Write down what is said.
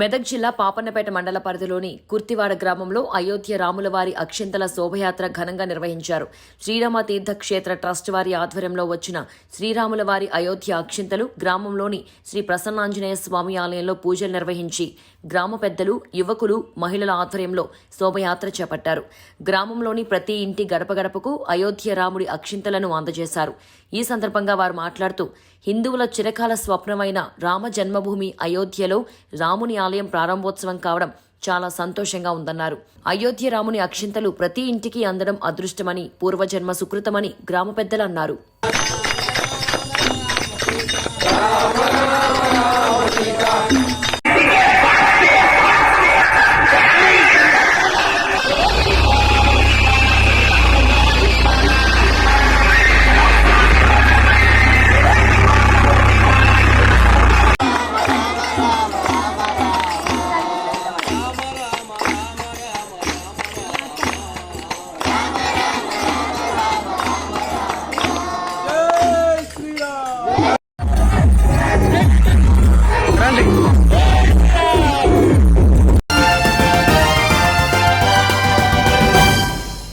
మెదక్ జిల్లా పాపన్నపేట మండల పరిధిలోని కుర్తివాడ గ్రామంలో అయోధ్య రాములవారి అక్షింతల శోభయాత్ర ఘనంగా నిర్వహించారు. శ్రీరామ తీర్థక్షేత్ర ట్రస్ట్ వారి ఆధ్వర్యంలో వచ్చిన శ్రీరాములవారి అయోధ్య అక్షింతలు గ్రామంలోని శ్రీ ప్రసన్నాంజనేయ స్వామి ఆలయంలో పూజలు నిర్వహించి గ్రామ పెద్దలు యువకులు మహిళల ఆధ్వర్యంలో శోభయాత్ర చేపట్టారు. గ్రామంలోని ప్రతి ఇంటి గడప గడపకు అయోధ్య రాముడి అక్షింతలను అందజేశారు. ఈ సందర్భంగా వారు మాట్లాడుతూ హిందువుల చిరకాల స్వప్నమైన రామ జన్మభూమి అయోధ్యలో రాముని ఆలయం ఆలయం ప్రారంభోత్సవం కావడం చాలా సంతోషంగా ఉందన్నారు. అయోధ్య రాముని అక్షింతలు ప్రతి ఇంటికి అందడం అదృష్టమని పూర్వజన్మ సుకృతమని గ్రామ పెద్దలు అన్నారు.